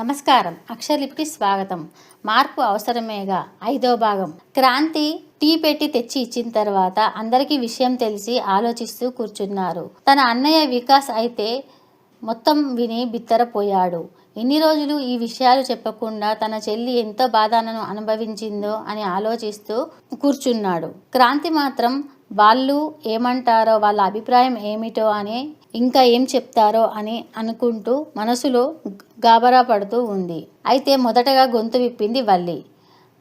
నమస్కారం. అక్షరలిపికి స్వాగతం. మార్పు అవసరమేగా. ఐదో భాగం. క్రాంతి టీ పెట్టి తెచ్చి ఇచ్చిన తర్వాత అందరికీ విషయం తెలిసి ఆలోచిస్తూ కూర్చున్నారు. తన అన్నయ్య వికాస్ అయితే మొత్తం విని బిత్తరపోయాడు. ఎన్ని రోజులు ఈ విషయాలు చెప్పకుండా తన చెల్లి ఎంతో బాధను అనుభవించిందో అని ఆలోచిస్తూ కూర్చున్నాడు. క్రాంతి మాత్రం వాళ్ళు ఏమంటారో వాళ్ళ అభిప్రాయం ఏమిటో అని ఇంకా ఏం చెప్తారో అని అనుకుంటూ మనసులో గాబరా పడుతూ ఉంది. అయితే మొదటగా గొంతు విప్పింది వల్లి.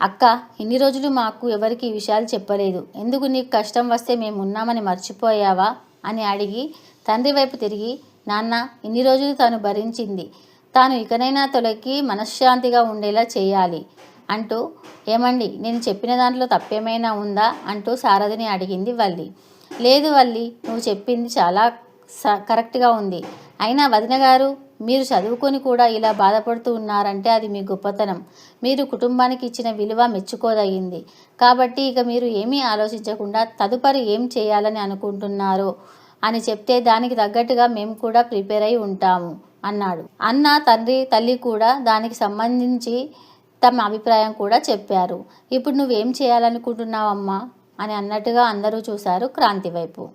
అక్క ఇన్ని రోజులు మాకు ఎవరికి ఈ విషయాలు చెప్పలేదు. ఎందుకు నీకు కష్టం వస్తే మేము ఉన్నామని మర్చిపోయావా? అని అడిగి తండ్రి వైపు తిరిగి నాన్న ఇన్ని రోజులు తాను భరించింది. తాను ఇకనైనా తొలగి మనశ్శాంతిగా ఉండేలా చేయాలి అంటూ ఏమండి నేను చెప్పిన దాంట్లో తప్పేమైనా ఉందా? అంటూ సారథిని అడిగింది వల్లి. లేదు వల్లి నువ్వు చెప్పింది చాలా స కరెక్ట్గా ఉంది. అయినా వదిన గారు మీరు చదువుకొని కూడా ఇలా బాధపడుతూ ఉన్నారంటే అది మీ గొప్పతనం. మీరు కుటుంబానికి ఇచ్చిన విలువ మెచ్చుకోదగింది. కాబట్టి ఇక మీరు ఏమీ ఆలోచించకుండా తదుపరి ఏం చేయాలని అనుకుంటున్నారో అని చెప్తే దానికి తగ్గట్టుగా మేము కూడా ప్రిపేర్ అయి ఉంటాము అన్నాడు. అన్న తండ్రి తల్లి కూడా దానికి సంబంధించి తమ అభిప్రాయం కూడా చెప్పారు. ఇప్పుడు నువ్వేం చేయాలనుకుంటున్నావమ్మా? అని అన్నట్టుగా అందరూ చూశారు క్రాంతి వైపు.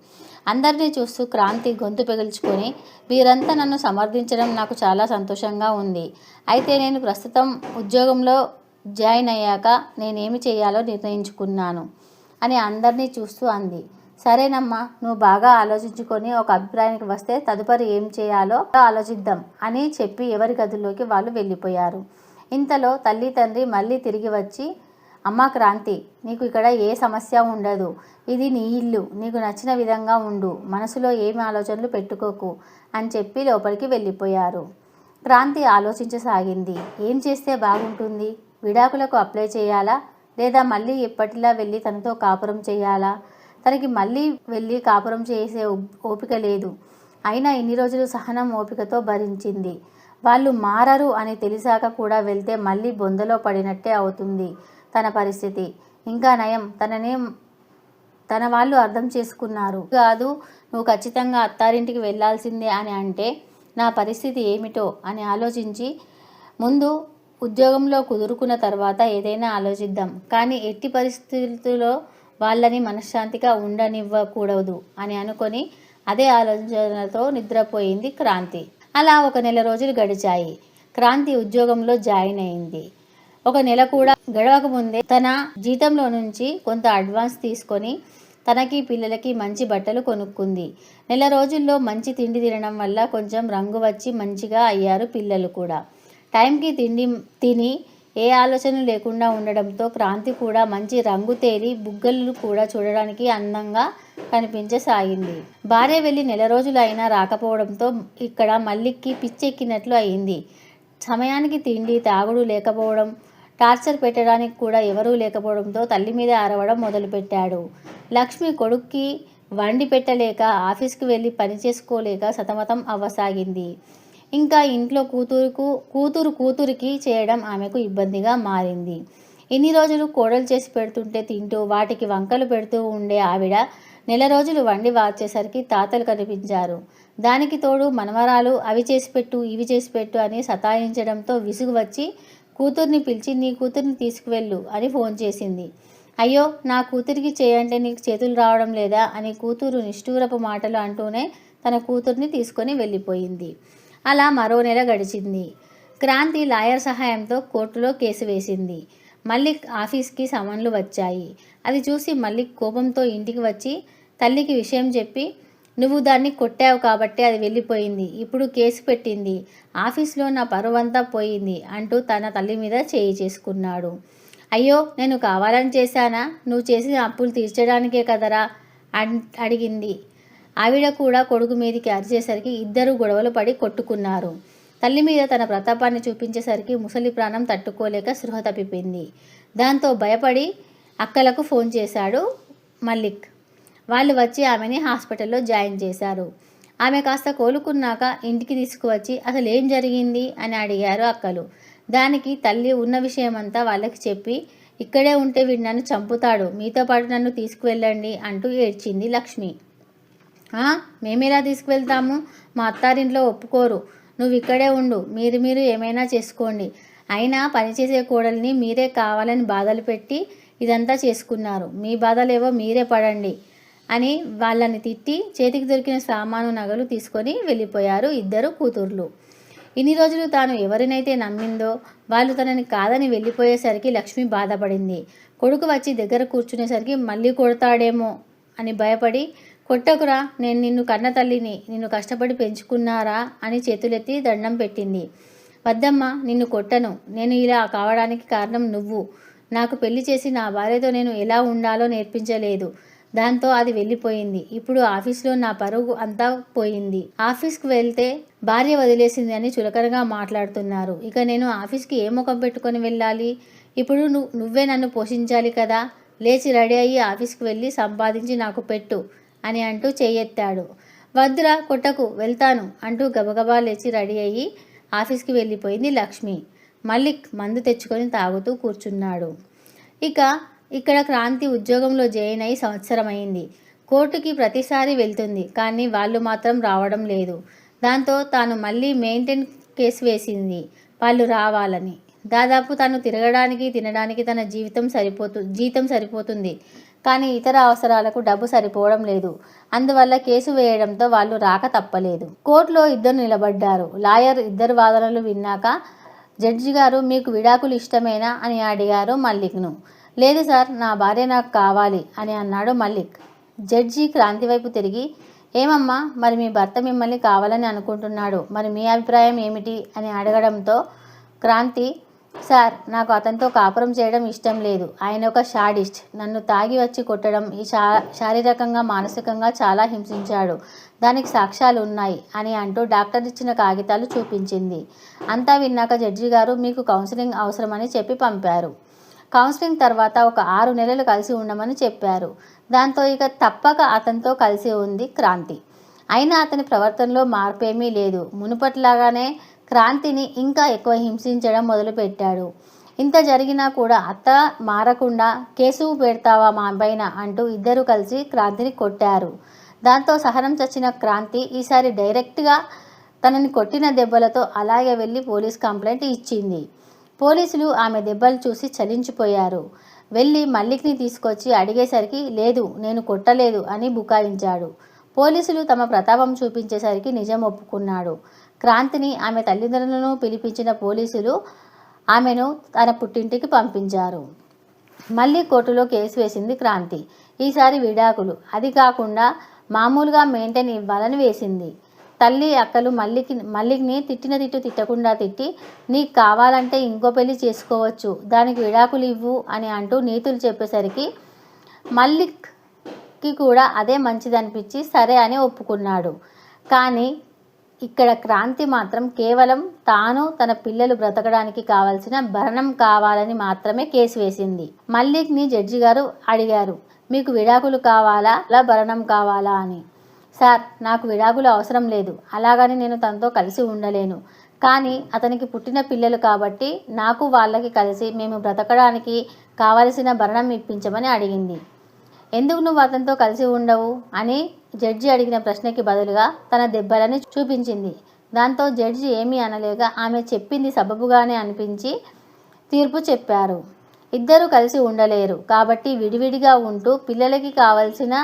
అందరినీ చూస్తూ క్రాంతి గొంతు పెగిల్చుకొని వీరంతా నన్ను సమర్థించడం నాకు చాలా సంతోషంగా ఉంది. అయితే నేను ప్రస్తుతం ఉద్యోగంలో జాయిన్ అయ్యాక నేనేమి చేయాలో నిర్ణయించుకున్నాను అని అందరినీ చూస్తూ అంది. సరేనమ్మా నువ్వు బాగా ఆలోచించుకొని ఒక అభిప్రాయానికి వస్తే తదుపరి ఏం చేయాలో ఆలోచిద్దాం అని చెప్పి ఎవరి గదుల్లోకి వాళ్ళు వెళ్ళిపోయారు. ఇంతలో తల్లి తండ్రి మళ్ళీ తిరిగి వచ్చి అమ్మ క్రాంతి నీకు ఇక్కడ ఏ సమస్య ఉండదు. ఇది నీ ఇల్లు నీకు నచ్చిన విధంగా ఉండు. మనసులో ఏమి ఆలోచనలు పెట్టుకోకు అని చెప్పి లోపలికి వెళ్ళిపోయారు. క్రాంతి ఆలోచించసాగింది. ఏం చేస్తే బాగుంటుంది? విడాకులకు అప్లై చేయాలా? లేదా మళ్ళీ ఎప్పటిలా వెళ్ళి తనతో కాపురం చేయాలా? తనకి మళ్ళీ వెళ్ళి కాపురం చేసే ఓపిక లేదు. అయినా ఇన్ని రోజులు సహనం ఓపికతో భరించింది. వాళ్ళు మారరు అని తెలిసాక కూడా వెళ్తే మళ్ళీ బొందలో పడినట్టే అవుతుంది. తన పరిస్థితి. ఇంకా నయం తననే తన వాళ్ళు అర్థం చేసుకున్నారు. కాదు నువ్వు ఖచ్చితంగా అత్తారింటికి వెళ్ళాల్సిందే అని అంటే నా పరిస్థితి ఏమిటో అని ఆలోచించి ముందు ఉద్యోగంలో కుదురుకున్న తర్వాత ఏదైనా ఆలోచిద్దాం. కానీ ఎట్టి పరిస్థితుల్లో వాళ్ళని మనశ్శాంతిగా ఉండనివ్వకూడదు అని అనుకొని అదే ఆలోచనతో నిద్రపోయింది క్రాంతి. అలా ఒక నెల రోజులు గడిచాయి. క్రాంతి ఉద్యోగంలో జాయిన్ అయింది. ఒక నెల కూడా గడవక ముందే తన జీతంలో నుంచి కొంత అడ్వాన్స్ తీసుకొని తనకి పిల్లలకి మంచి బట్టలు కొనుక్కుంది. నెల రోజుల్లో మంచి తిండి తినడం వల్ల కొంచెం రంగు వచ్చి మంచిగా అయ్యారు పిల్లలు కూడా. టైంకి తిండి తిని ఏ ఆలోచన లేకుండా ఉండడంతో క్రాంతి కూడా మంచి రంగు తేలి బుగ్గలు కూడా చూడడానికి అందంగా కనిపించసాగింది. భార్య వెళ్ళి నెల రోజులు అయినా రాకపోవడంతో ఇక్కడ మల్లిక్కి పిచ్చెక్కినట్లు అయింది. సమయానికి తిండి తాగుడు లేకపోవడం టార్చర్ పెట్టడానికి కూడా ఎవరూ లేకపోవడంతో తల్లి మీద అరవడం మొదలుపెట్టాడు. లక్ష్మి కొడుక్కి వండి పెట్టలేక ఆఫీస్కి వెళ్ళి పని చేసుకోలేక సతమతం అవ్వసాగింది. ఇంకా ఇంట్లో కూతురుకు కూతురు కూతురికి చేయడం ఆమెకు ఇబ్బందిగా మారింది. ఇన్ని రోజులు కోడలు చేసి పెడుతుంటే తింటూ వాటికి వంకలు పెడుతూ ఉండే ఆవిడ నెల రోజులు వండి వాచేసరికి తాతలు కనిపించారు. దానికి తోడు మనవరాలు అవి చేసి పెట్టు ఇవి చేసి పెట్టు అని సతాయించడంతో విసుగు వచ్చి కూతుర్ని పిలిచి నీ కూతుర్ని తీసుకువెళ్ళు అని ఫోన్ చేసింది. అయ్యో నా కూతురికి చేయంటే నీకు చేతులు రావడం లేదా అని కూతురు నిష్ఠూరపు మాటలు అంటూనే తన కూతుర్ని తీసుకొని వెళ్ళిపోయింది. అలా మరో నెల గడిచింది. క్రాంతి లాయర్ సహాయంతో కోర్టులో కేసు వేసింది. మల్లిక్ ఆఫీస్కి సమన్లు వచ్చాయి. అది చూసి మల్లిక్ కోపంతో ఇంటికి వచ్చి తల్లికి విషయం చెప్పి నువ్వు దాన్ని కొట్టావు కాబట్టి అది వెళ్ళిపోయింది. ఇప్పుడు కేసు పెట్టింది. ఆఫీస్లో నా పరువంతా పోయింది అంటూ తన తల్లి మీద చేయి చేసుకున్నాడు. అయ్యో నేను కావాలని చేశానా? నువ్వు చేసిన అప్పులు తీర్చడానికే కదరా? అడిగింది. ఆవిడ కూడా కొడుకు మీదకి అరిచేసరికి ఇద్దరు గొడవలు పడి కొట్టుకున్నారు. తల్లి మీద తన ప్రతాపాన్ని చూపించేసరికి ముసలి ప్రాణం తట్టుకోలేక సృహ తప్పిపోయింది. దాంతో భయపడి అక్కలకు ఫోన్ చేశాడు మల్లిక్. వాళ్ళు వచ్చి ఆమెని హాస్పిటల్లో జాయిన్ చేశారు. ఆమె కాస్త కోలుకున్నాక ఇంటికి తీసుకువచ్చి అసలు ఏం జరిగింది? అని అడిగారు అక్కలు. దానికి తల్లి ఉన్న విషయమంతా వాళ్ళకి చెప్పి ఇక్కడే ఉంటే వీడు నన్ను చంపుతాడు. మీతో పాటు నన్ను తీసుకువెళ్ళండి అంటూ ఏడ్చింది లక్ష్మి. మేమెలా తీసుకువెళ్తాము? మా అత్తారింట్లో ఒప్పుకోరు. నువ్వు ఇక్కడే ఉండు. మీరు మీరు ఏమైనా చేసుకోండి. అయినా పనిచేసే కోడల్ని మీరే కావాలని బాధలు పెట్టి ఇదంతా చేసుకున్నారు. మీ బాధలేవో మీరే పడండి. అని వాళ్ళని తిట్టి చేతికి దొరికిన సామాను నగలు తీసుకొని వెళ్ళిపోయారు ఇద్దరు కూతుర్లు. ఇన్ని రోజులు తాను ఎవరినైతే నమ్మిందో వాళ్ళు తనని కాదని వెళ్ళిపోయేసరికి లక్ష్మి బాధపడింది. కొడుకు వచ్చి దగ్గర కూర్చునేసరికి మళ్ళీ కొడతాడేమో అని భయపడి కొట్టకురా నేను నిన్ను కన్న తల్లిని నిన్ను కష్టపడి పెంచుకున్నారా? అని చేతులెత్తి దండం పెట్టింది. వద్దమ్మా నిన్ను కొట్టను. నేను ఇలా కావడానికి కారణం నువ్వు. నాకు పెళ్ళి చేసి నా భార్యతో నేను ఎలా ఉండాలో నేర్పించలేదు. దాంతో అది వెళ్ళిపోయింది. ఇప్పుడు ఆఫీస్లో నా పరుగు అంతా పోయింది. ఆఫీస్కి వెళ్తే భార్య వదిలేసింది అని చులకనగా మాట్లాడుతున్నారు. ఇక నేను ఆఫీస్కి ఏ ముఖం పెట్టుకొని వెళ్ళాలి? ఇప్పుడు నువ్వు నువ్వే నన్ను పోషించాలి కదా? లేచి రెడీ అయ్యి ఆఫీస్కి వెళ్ళి సంపాదించి నాకు పెట్టు అని అంటూ చేయెత్తాడు వద్దురా కొట్టకు వెళ్తాను అంటూ గబగబా లేచి రెడీ అయ్యి ఆఫీస్కి వెళ్ళిపోయింది లక్ష్మి. మల్లిక్ మందు తెచ్చుకొని తాగుతూ కూర్చున్నాడు. ఇక ఇక్కడ క్రాంతి ఉద్యోగంలో జాయిన్ అయి సంవత్సరం అయింది కోర్టుకి ప్రతిసారి వెళ్తుంది కానీ వాళ్ళు మాత్రం రావడం లేదు. దాంతో తాను మళ్ళీ మెయింటైన్ కేసు వేసింది వాళ్ళు రావాలని. దాదాపు తను తిరగడానికి తినడానికి తన జీవితం సరిపోతు జీతం సరిపోతుంది. కానీ ఇతర అవసరాలకు డబ్బు సరిపోవడం లేదు. అందువల్ల కేసు వేయడంతో వాళ్ళు రాక తప్పలేదు. కోర్టులో ఇద్దరు నిలబడ్డారు. లాయర్ ఇద్దరు వాదనలు విన్నాక జడ్జి గారు మీకు విడాకులు ఇష్టమేనా? అని అడిగారు మల్లిక్ను. లేదు సార్ నా భార్య నాకు కావాలి అని అన్నాడు మల్లిక్. జడ్జి క్రాంతి వైపు తిరిగి ఏమమ్మా మరి మీ భర్త మిమ్మల్ని కావాలని అనుకుంటున్నాడు. మరి మీ అభిప్రాయం ఏమిటి అని అడగడంతో క్రాంతి సార్ నాకు అతనితో కాపురం చేయడం ఇష్టం లేదు. ఆయన ఒక షాడిస్ట్. నన్ను తాగి వచ్చి కొట్టడం ఈ శా శారీరకంగా మానసికంగా చాలా హింసించాడు. దానికి సాక్ష్యాలు ఉన్నాయి అని అంటూ డాక్టర్ ఇచ్చిన కాగితాలు చూపించింది. అంతా విన్నాక జడ్జి గారు మీకు కౌన్సిలింగ్ అవసరమని చెప్పి పంపారు. కౌన్సిలింగ్ తర్వాత ఒక ఆరు నెలలు కలిసి ఉండమని చెప్పారు. దాంతో ఇక తప్పక అతనితో కలిసి ఉంది క్రాంతి. అయినా అతని ప్రవర్తనలో మార్పేమీ లేదు. మునుపట్లాగానే క్రాంతిని ఇంకా ఎక్కువ హింసించడం మొదలుపెట్టాడు. ఇంత జరిగినా కూడా అత్త మారకుండా కేసు పెడతావా మా పైన అంటూ ఇద్దరు కలిసి క్రాంతిని కొట్టారు. దాంతో సహనం చచ్చిన క్రాంతి ఈసారి డైరెక్ట్గా తనని కొట్టిన దెబ్బలతో అలాగే వెళ్ళి పోలీస్ కంప్లైంట్ ఇచ్చింది. పోలీసులు ఆమె దెబ్బలు చూసి చలించిపోయారు. వెళ్ళి మల్లిక్ని తీసుకొచ్చి అడిగేసరికి లేదు నేను కొట్టలేదు అని బుకాయించాడు. పోలీసులు తమ ప్రతాపం చూపించేసరికి నిజం ఒప్పుకున్నాడు. క్రాంతిని ఆమె తల్లిదండ్రులను పిలిపించిన పోలీసులు ఆమెను తన పుట్టింటికి పంపించారు. మళ్ళీ కోర్టులో కేసు వేసింది క్రాంతి. ఈసారి విడాకులు. అది కాకుండా మామూలుగా మెయింటైన్ ఇవ్వాలని వేసింది. తల్లి అక్కలు మల్లికి మల్లికిని తిట్టిన తిట్టు తిట్టకుండా తిట్టి నీకు కావాలంటే ఇంకో పెళ్ళి చేసుకోవచ్చు దానికి విడాకులు ఇవ్వు అని అంటూ నీతులు చెప్పేసరికి మల్లిక్కి కూడా అదే మంచిదనిపించి సరే అని ఒప్పుకున్నాడు. కానీ ఇక్కడ క్రాంతి మాత్రం కేవలం తాను తన పిల్లలు బ్రతకడానికి కావాల్సిన భరణం కావాలని మాత్రమే కేసు వేసింది. మల్లిక్ని జడ్జి గారు అడిగారు మీకు విడాకులు కావాలా అలా భరణం కావాలా అని. సార్ నాకు విడాకులు అవసరం లేదు. అలాగని నేను తనతో కలిసి ఉండలేను. కానీ అతనికి పుట్టిన పిల్లలు కాబట్టి నాకు వాళ్ళకి కలిసి మేము బ్రతకడానికి కావలసిన భరణం ఇప్పించమని అడిగింది. ఎందుకు నువ్వు అతనితో కలిసి ఉండవు? అని జడ్జి అడిగిన ప్రశ్నకి బదులుగా తన దెబ్బలని చూపించింది. దాంతో జడ్జి ఏమీ అనలేక ఆమె చెప్పింది సబబుగానే అనిపించి తీర్పు చెప్పారు. ఇద్దరు కలిసి ఉండలేరు. కాబట్టి విడివిడిగా ఉంటూ పిల్లలకి కావలసిన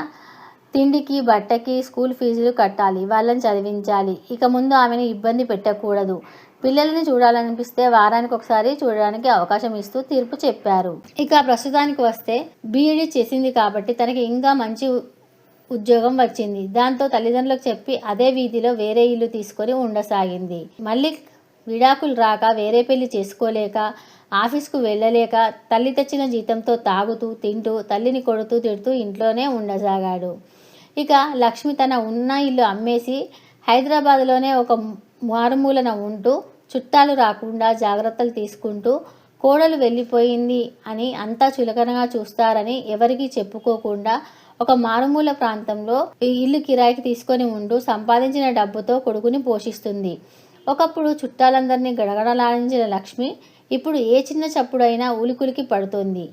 తిండికి బట్టకి స్కూల్ ఫీజులు కట్టాలి వాళ్ళని చదివించాలి. ఇక ముందు ఆమెను ఇబ్బంది పెట్టకూడదు. పిల్లల్ని చూడాలనిపిస్తే వారానికి ఒకసారి చూడడానికి అవకాశం ఇస్తూ తీర్పు చెప్పారు. ఇక ప్రస్తుతానికి వస్తే బీఈడీ చేసింది కాబట్టి తనకి ఇంకా మంచి ఉద్యోగం వచ్చింది. దాంతో తల్లిదండ్రులకు చెప్పి అదే వీధిలో వేరే ఇల్లు తీసుకొని ఉండసాగింది. మళ్ళీ విడాకులు రాక వేరే పెళ్ళి చేసుకోలేక ఆఫీస్కు వెళ్ళలేక తల్లి తెచ్చిన జీతంతో తాగుతూ తింటూ తల్లిని కొడుతూ తిడుతూ ఇంట్లోనే ఉండసాగాడు. ఇక లక్ష్మి తన ఉన్న ఇల్లు అమ్మేసి హైదరాబాద్లోనే ఒక మారుమూలన ఉంటూ చుట్టాలు రాకుండా జాగ్రత్తలు తీసుకుంటూ కోడలు వెళ్ళిపోయింది అని అంతా చులకనగా చూస్తారని ఎవరికీ చెప్పుకోకుండా ఒక మారుమూల ప్రాంతంలో ఈ ఇల్లు కిరాయికి తీసుకొని ఉంటూ సంపాదించిన డబ్బుతో కొడుకుని పోషిస్తుంది. ఒకప్పుడు చుట్టాలందరినీ గడగడలాడించిన లక్ష్మి ఇప్పుడు ఏ చిన్న చప్పుడైనా ఉలికులికి పడుతుంది.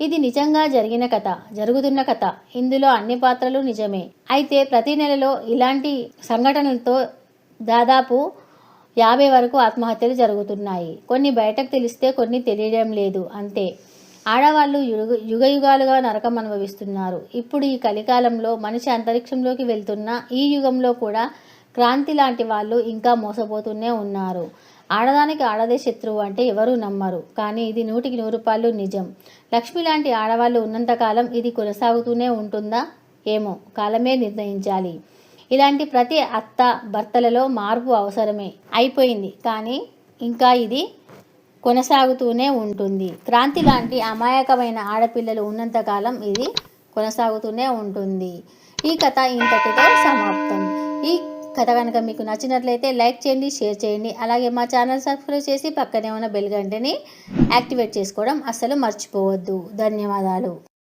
ఇది నిజంగా జరిగిన కథ జరుగుతున్న కథ. ఇందులో అన్ని పాత్రలు నిజమే. అయితే ప్రతి నెలలో ఇలాంటి సంఘటనలతో దాదాపు యాభై వరకు ఆత్మహత్యలు జరుగుతున్నాయి. కొన్ని బయటకు తెలిస్తే కొన్ని తెలియడం లేదు అంతే. ఆడవాళ్ళు యుగ యుగ యుగాలుగా నరకం అనుభవిస్తున్నారు. ఇప్పుడు ఈ కలికాలంలో మనిషి అంతరిక్షంలోకి వెళ్తున్న ఈ యుగంలో కూడా క్రాంతి లాంటి వాళ్ళు ఇంకా మోసపోతూనే ఉన్నారు. ఆడదానికి ఆడదే శత్రువు అంటే ఎవరూ నమ్మరు. కానీ ఇది నూటికి నూరు రూపాయలు నిజం. లక్ష్మి లాంటి ఆడవాళ్ళు ఉన్నంతకాలం ఇది కొనసాగుతూనే ఉంటుందా? ఏమో. కాలమే నిర్ణయించాలి. ఇలాంటి ప్రతి అత్త భర్తలలో మార్పు అవసరమే. అయిపోయింది. కానీ ఇంకా ఇది కొనసాగుతూనే ఉంటుంది. క్రాంతి లాంటి అమాయకమైన ఆడపిల్లలు ఉన్నంతకాలం ఇది కొనసాగుతూనే ఉంటుంది. ఈ కథ ఇంతటితో సమాప్తం. ఈ కథ కనుక మీకు నచ్చినట్లయితే లైక్ చేయండి షేర్ చేయండి. అలాగే మా ఛానల్ సబ్స్క్రైబ్ చేసి పక్కనే ఉన్న బెల్ గంటని యాక్టివేట్ చేసుకోవడం అస్సలు మర్చిపోవద్దు. ధన్యవాదాలు.